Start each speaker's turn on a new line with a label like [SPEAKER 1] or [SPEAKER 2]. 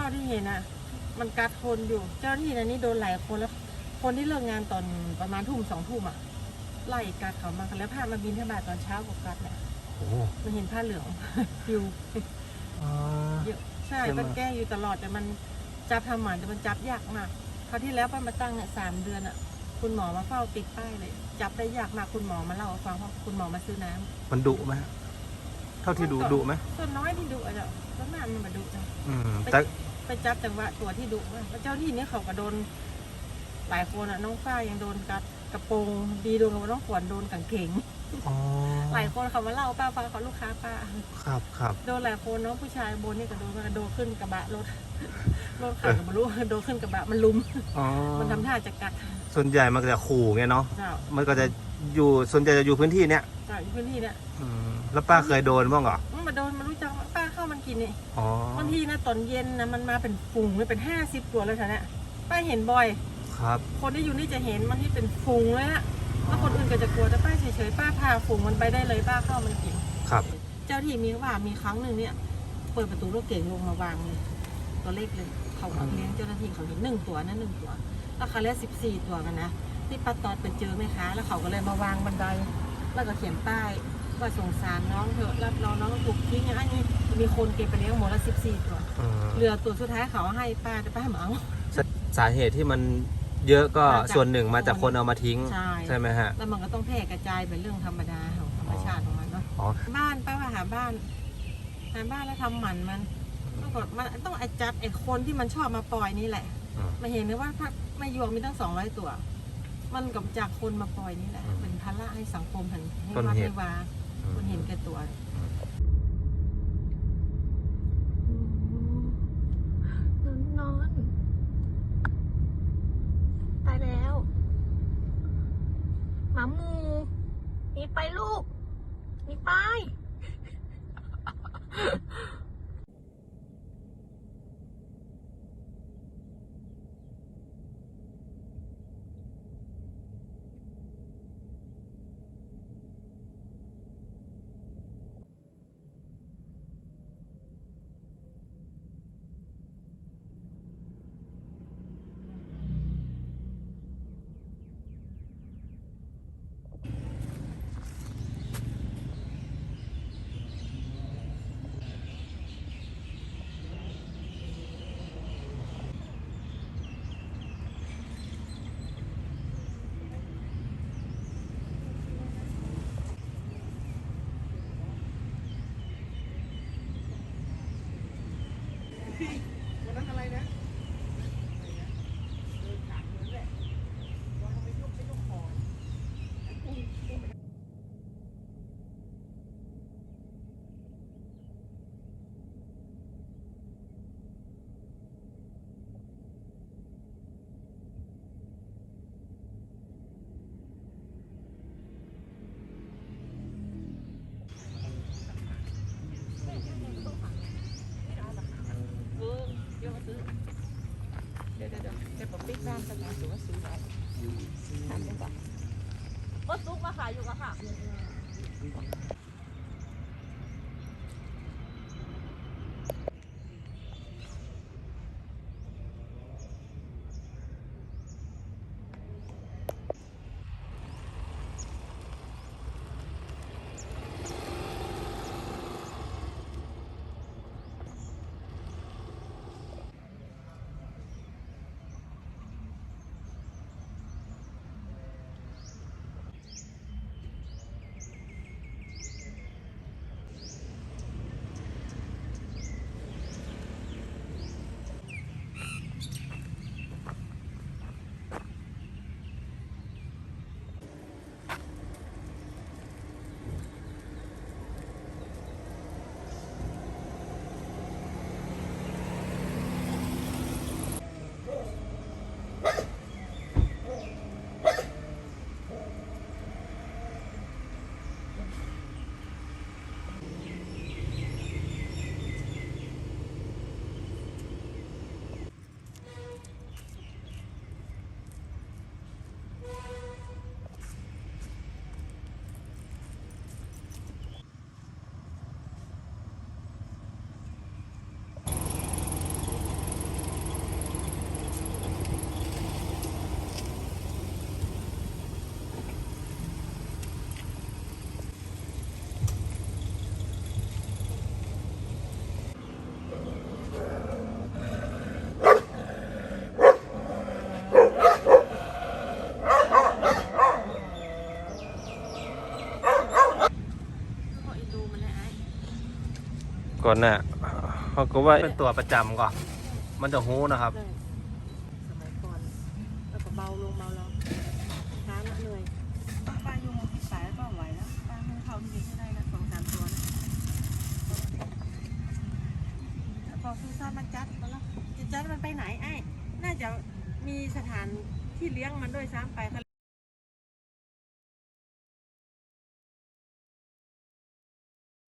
[SPEAKER 1] ท่าที่เห็นอะ มันกัดคนอยู่ เจ้าหน้าที่นะนี่โดนหลายคนแล้ว คนที่เลิกงานตอนประมาณทุ่มสองทุ่มอะ ไล่กัดเขามากันแล้วพามาบินทบาทตอนเช้ากับกัดแหละ
[SPEAKER 2] โอ้
[SPEAKER 1] มันเห็นผ้าเหลือง อยู่
[SPEAKER 2] อ่า
[SPEAKER 1] เยอะใช่
[SPEAKER 2] ใช่ไหม
[SPEAKER 1] ก็แก้อยู่ตลอดแต่มันจับทำหมันแต่มันจับยากมากคราวที่แล้วป้ามาตั้งเนี่ยสามเดือนอะ คุณหมอมาเฝ้าติดป้ายเลย จับได้ยากมากคุณหมอมาเล่าให้ฟังเพราะคุณหมอมาซื้อน้ำ
[SPEAKER 2] มันดุไหมฮะเท่าที่ดูดุไหม
[SPEAKER 1] ส่วนน้อยที่ดุอะเจ้าส่วนมากมันมาดุจ้ะ
[SPEAKER 2] อืม แต่
[SPEAKER 1] ไปจับจังหวะตัวที่ดุว่าแล้วเจ้าที่นี่เขาก็โดนหลายคนอะน้องฝ้ายยังโดนกัดกระโปรงดีโดนกับน้องขวัญโดนกางเขง
[SPEAKER 2] อ๋อ
[SPEAKER 1] หลายคนเขามาเล่าป้าฟังเขาลูกค้าป้า
[SPEAKER 2] ครับครับ
[SPEAKER 1] โดนหลายคนน้องผู้ชายบนนี่ก็โดนกระโดดขึ้นกระบะรถรถขับก็ไม่รู้โดนขึ้นกระบะมันลุม
[SPEAKER 2] อ๋อ
[SPEAKER 1] มันทำท่าจะกัด
[SPEAKER 2] ส่วนใหญ่มันก็จะขู่ไงเนาะ
[SPEAKER 1] เจ้า
[SPEAKER 2] มันก็จะอยู่ส่วนใหญ่จะอยู่พื้นที่เนี้ย
[SPEAKER 1] เจ้าอยู่พื้นที่เนี่ย
[SPEAKER 2] อืมแล้วป้าเคยโดนบ้างเหรอ
[SPEAKER 1] กินนี่
[SPEAKER 2] อ๋อบา
[SPEAKER 1] งทีนะตอนเย็นนะมันมาเป็นฝูงเลยเป็นห้าสิบตัวเลยค่ะเนี่ยป้าเห็นบ่อย
[SPEAKER 2] ครับ
[SPEAKER 1] คนที่อยู่นี่จะเห็นบางที่เป็นฝูงเลยอะแล้วคนอื่นก็จะกลัวแต่ป้าเฉยๆป้าพาฝูงมันไปได้เลยป้าเข้ามันกิน
[SPEAKER 2] ครับ
[SPEAKER 1] เจ้าที่มีว่ามีครั้งหนึ่งเนี่ย เปิดประตูรถเก๋งลงมาวางเลยตัวเลขเลยเขาเอาเลี้ยงเจ้าหน้าที่เขาเห็นหนึ่งตัวนะหนึ่งตัวแล้วเขาเรียกสิบสี่ตัวกันนะที่ป้าตอดไปเจอแม่ค้าแล้วเขาก็เลยมาวางบันไดแล้วก็เขียนป้ายว่าสงสารน้องเถอะรับรองน้องถูกทิ้งอย่างนี้ มีคนเก็บไปเลี้ยงหมดละสิบสี่ตัว
[SPEAKER 2] อืม
[SPEAKER 1] เหลือตัวสุดท้ายเขาให้ป้าแต่ป้าเหมา
[SPEAKER 2] สาสาเหตุที่มันเยอะก็
[SPEAKER 1] มาจาก
[SPEAKER 2] ส่วนหนึ่งมาจากคนเอามาทิ้ง
[SPEAKER 1] ใช่
[SPEAKER 2] ใช่ไหมฮะ
[SPEAKER 1] แล้วมันก็ต้องแพร่กระจายเป็นเรื่องธรรมดาของธรรมชาติของมันเนาะ
[SPEAKER 2] อ๋อ
[SPEAKER 1] บ้านป้าว่าหาบ้านหาบ้านแล้วทำหมันมันปรากฏมันต้องไอจับไอคนที่มันชอบมาปล่อยนี่แหละ
[SPEAKER 2] อืม
[SPEAKER 1] มาเห็นเลยว่าพระไม่ยวงมีตั้งสองร้อยตัว มันกับจากคนมาปล่อยนี่แหละ
[SPEAKER 2] อืม
[SPEAKER 1] เป็นภาระให้สังคมเห็นให้
[SPEAKER 2] ต้น
[SPEAKER 1] วัด
[SPEAKER 2] เหตุ
[SPEAKER 1] ให้วาคนเห็นแก่ตัว
[SPEAKER 3] นอน ตายแล้ว หมาหมูหนีไปลูกหนีไป
[SPEAKER 1] วันนั้นอะไรนะเออเดี๋ยวมาซื้อ เดี๋ยวเดี๋ยวเดี๋ยวผมปิ๊กบ้านกันนะหรือว่าซื้อไว้ทำดีกว่า
[SPEAKER 3] ก็ซุกมาขายอยู่กับค่ะ
[SPEAKER 2] ก่อนน่ะเขาก็ว่าเป็นตัวประจำก่อนมันจะหูนะครับ
[SPEAKER 1] เลยสมัยก่อนแล้วก็เบาลงเบาลงช้าละเหนื่อยป้าอยู่มองที่สายก็ไหวแล้วป้าให้เขาจริงๆได้ละสองสามตัวนะแล้วพอคือซ่อนมันจัดมาแล้วจะจัดมันไปไหนไอ้น่าจะมีสถานที่เลี้ยงมันด้วยซ้ำไป